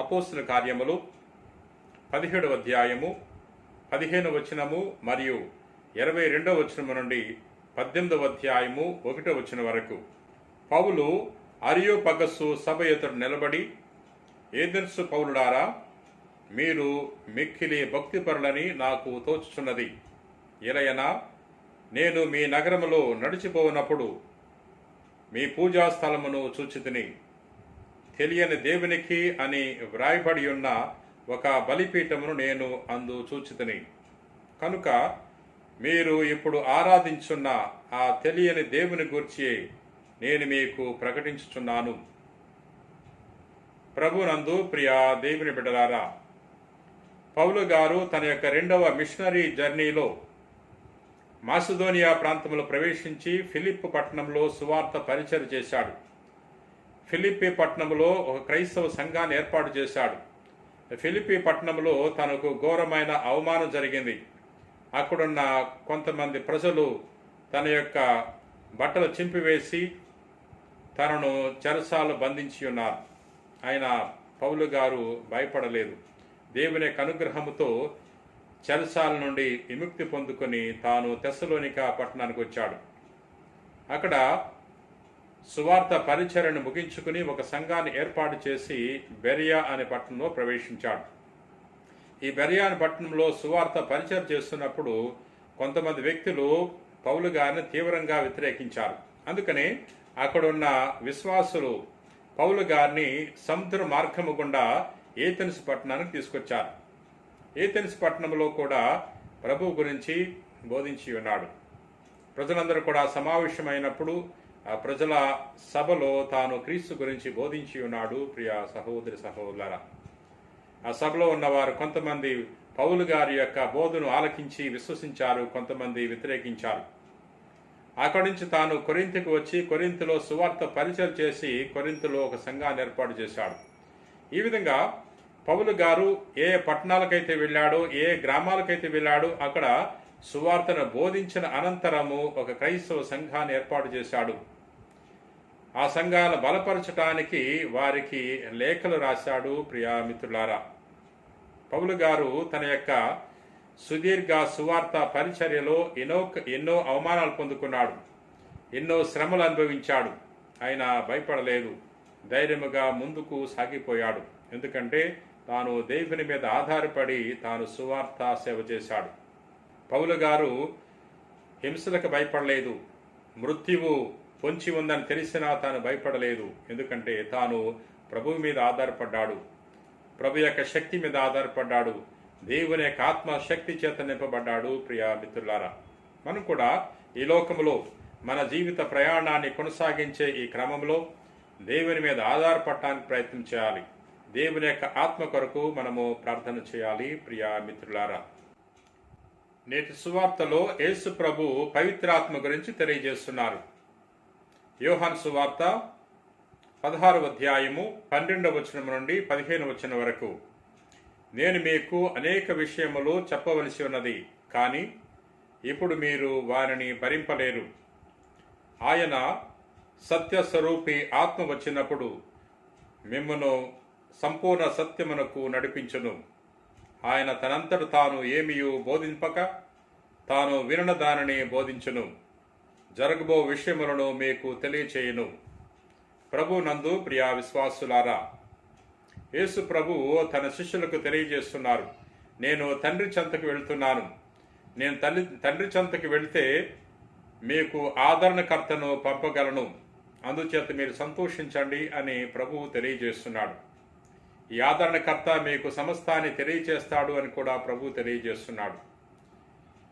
అపోస్తుల కార్యములు పదిహేడవ అధ్యాయము పదిహేను వచనము మరియు ఇరవై రెండవ వచనము నుండి పద్దెనిమిదవ అధ్యాయము ఒకటో వచనం వరకు. పౌలు అరియో పగస్సు సభ ఎదుట నిలబడి ఏదెన్సు పౌలుడారా మీరు మిక్కిలి భక్తిపరులని నాకు తోచుచున్నది. ఇలయనా నేను మీ నగరములో నడిచిపోనప్పుడు మీ పూజా స్థలమును చూచితిని. తెలియని దేవునికి అని వ్రాయబడి ఉన్న ఒక బలిపీఠమును నేను అందు చూచితిని. కనుక మీరు ఇప్పుడు ఆరాధించున్న ఆ తెలియని దేవుని గూర్చి నేను మీకు ప్రకటించుచున్నాను. ప్రభునందు ప్రియా దేవుని బిడ్డలారా పౌలు గారు తన యొక్క రెండవ మిషనరీ జర్నీలో మాసిదోనియా ప్రాంతంలో ప్రవేశించి ఫిలిప్ పట్టణంలో సువార్త పరిచయం చేశాడు. ఫిలిప్పి పట్టణంలో ఒక క్రైస్తవ సంఘాన్ని ఏర్పాటు చేశాడు. ఫిలిప్పి పట్టణంలో తనకు ఘోరమైన అవమానం జరిగింది. అక్కడున్న కొంతమంది ప్రజలు తన యొక్క బట్టలు చింపివేసి తనను చెరసాలు బంధించి ఉన్నారు. ఆయన పౌలు గారు భయపడలేదు. దేవుని యొక్క అనుగ్రహంతో చెరసాల నుండి విముక్తి పొందుకొని తాను తెస్సలోనిక పట్టణానికి వచ్చాడు. అక్కడ సువార్త పరిచరణను ముగించుకుని ఒక సంఘాన్ని ఏర్పాటు చేసి బెరియా అనే పట్టణంలో ప్రవేశించాడు. ఈ బెరియా అనే పట్టణంలో సువార్త పరిచయం చేస్తున్నప్పుడు కొంతమంది వ్యక్తులు పౌలు గారిని తీవ్రంగా వ్యతిరేకించారు. అందుకని అక్కడున్న విశ్వాసులు పౌలు గారిని సముద్ర మార్గము గుండా ఏథెన్స్ పట్టణానికి తీసుకొచ్చారు. ఏథెన్స్ పట్టణంలో కూడా ప్రభు గురించి బోధించి ఉన్నాడు. ప్రజలందరూ కూడా సమావేశమైనప్పుడు ప్రజల సభలో తాను క్రీస్తు గురించి బోధించి ఉన్నాడు ప్రియ సహోదరి సహోదర ఆ సభలో ఉన్నవారు కొంతమంది పౌలు గారి యొక్క బోధను ఆలకించి విశ్వసించారు కొంతమంది వ్యతిరేకించారు. అక్కడి నుంచి తాను కొరింతకు వచ్చి కొరింతలో సువార్త పరిచయం చేసి కొరింతలో ఒక సంఘాన్ని ఏర్పాటు చేశాడు. ఈ విధంగా పౌలు గారు ఏ పట్టణాలకైతే వెళ్ళాడో ఏ గ్రామాలకైతే వెళ్ళాడో అక్కడ సువార్తను బోధించిన అనంతరము ఒక క్రైస్తవ సంఘాన్ని ఏర్పాటు చేశాడు. ఆ సంఘాలను బలపరచటానికి వారికి లేఖలు రాశాడు ప్రియా మిత్రులారా. పౌలు గారు తన యొక్క సుదీర్ఘ సువార్త పరిచర్యలో ఎన్నో ఎన్నో అవమానాలు పొందుకున్నాడు. ఎన్నో శ్రమలు అనుభవించాడు. ఆయన భయపడలేదు. ధైర్యముగా ముందుకు సాగిపోయాడు. ఎందుకంటే తాను దేవుని మీద ఆధారపడి తాను సువార్త సేవ చేశాడు. పౌలు గారు హింసలకు భయపడలేదు. మృత్యువు పొంచి ఉందని తెలిసినా తాను భయపడలేదు. ఎందుకంటే తాను ప్రభువు మీద ఆధారపడ్డాడు. ప్రభు యొక్క శక్తి మీద ఆధారపడ్డాడు. దేవుని యొక్క ఆత్మ శక్తి చేత నింపబడ్డాడు ప్రియా మిత్రులారా. మనం కూడా ఈ లోకంలో మన జీవిత ప్రయాణాన్ని కొనసాగించే ఈ క్రమంలో దేవుని మీద ఆధారపడటానికి ప్రయత్నం చేయాలి. దేవుని యొక్క ఆత్మ కొరకు మనము ప్రార్థన చేయాలి ప్రియా మిత్రులారా. నేటి సువార్తలో యేసు ప్రభు పవిత్రాత్మ గురించి తెలియజేస్తున్నారు. యోహాన్ సువార్త పదహారు అధ్యాయము పన్నెండవ వచనం నుండి పదిహేను వచనం వరకు. నేను మీకు అనేక విషయములు చెప్పవలసి ఉన్నది కానీ ఇప్పుడు మీరు వారిని భరింపలేరు. ఆయన సత్యస్వరూపి ఆత్మ వచ్చినప్పుడు మిమ్మను సంపూర్ణ సత్యమునకు నడిపించును. ఆయన తనంతట తాను ఏమియూ బోధింపక తాను వినన దానిని బోధించును. జరగబో విషయములను మీకు తెలియచేయును. ప్రభు నందు ప్రియా విశ్వాసులారా యేసు ప్రభు తన శిష్యులకు తెలియజేస్తున్నారు. నేను తండ్రి చెంతకు వెళ్తున్నాను. నేను తల్లి తండ్రి చెంతకు వెళితే మీకు ఆదరణకర్తను పంపగలను. అందుచేత మీరు సంతోషించండి అని ప్రభువు తెలియజేస్తున్నాడు. ఈ ఆదరణకర్త మీకు సమస్తాన్ని తెలియజేస్తాడు అని కూడా ప్రభు తెలియజేస్తున్నాడు.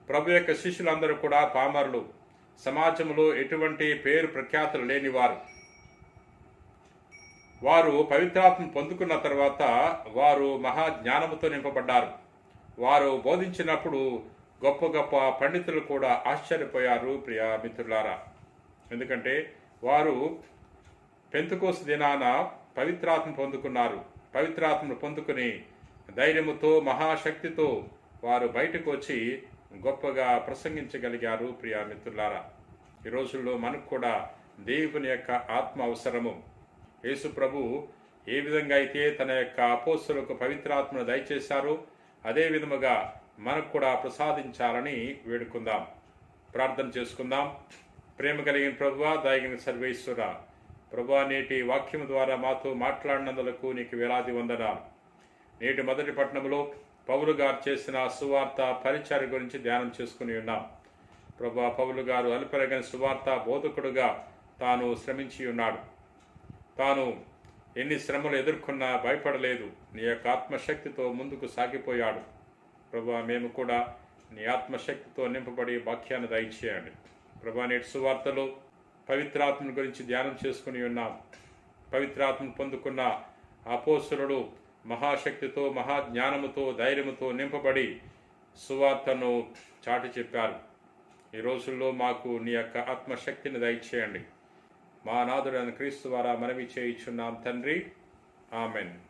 ప్రభు యొక్క శిష్యులందరూ కూడా పామరులు. సమాజంలో ఎటువంటి పేరు ప్రఖ్యాతులు లేనివారు. వారు పవిత్రాత్మ పొందుకున్న తర్వాత వారు మహా జ్ఞానముతో నింపబడ్డారు. వారు బోధించినప్పుడు గొప్ప గొప్ప పండితులు కూడా ఆశ్చర్యపోయారు ప్రియ మిత్రులారా. ఎందుకంటే వారు పెంతుకోసు దినాన పవిత్రాత్మ పొందుకున్నారు. పవిత్రాత్మను పొందుకుని ధైర్యముతో మహాశక్తితో వారు బయటకు వచ్చి గొప్పగా ప్రసంగించగలిగారు ప్రియా మిత్రులారా. ఈ రోజుల్లో మనకు కూడా దేవుని యొక్క ఆత్మ అవసరము. యేసు ప్రభు ఏ విధంగా అయితే తన యొక్క అపోస్తులకు పవిత్రాత్మను దయచేశారో అదే విధముగా మనకు కూడా ప్రసాదించాలని వేడుకుందాం. ప్రార్థన చేసుకుందాం. ప్రేమ కలిగిన ప్రభువా దయగిన సర్వేశ్వర ప్రభా నేటి వాక్యం ద్వారా మాతో మాట్లాడినందులకు నీకు వేలాది వందనాలు. నేటి మొదటి పట్టణంలో పౌలు గారు చేసిన సువార్త పరిచయ గురించి ధ్యానం చేసుకుని ఉన్నాం. ప్రభా పౌలు గారు అల్పరగని సువార్త బోధకుడుగా తాను శ్రమించి ఉన్నాడు. తాను ఎన్ని శ్రమలు ఎదుర్కొన్నా భయపడలేదు. నీ యొక్క ఆత్మశక్తితో ముందుకు సాగిపోయాడు. ప్రభా మేము కూడా నీ ఆత్మశక్తితో నింపబడి వాక్యాన్ని దయచేయండి. ప్రభా నేటి సువార్తలో పవిత్రాత్మను గురించి ధ్యానం చేసుకుని ఉన్నాం. పవిత్రాత్మను పొందుకున్న అపోసురుడు మహాశక్తితో మహాజ్ఞానముతో ధైర్యముతో నింపబడి సువార్తను చాటి చెప్పారు. ఈ రోజుల్లో మాకు నీ యొక్క ఆత్మశక్తిని దయచేయండి. మా నాథుడైన క్రీస్తు ద్వారా మనవి చేయించున్నాం తండ్రి. ఆమెన్.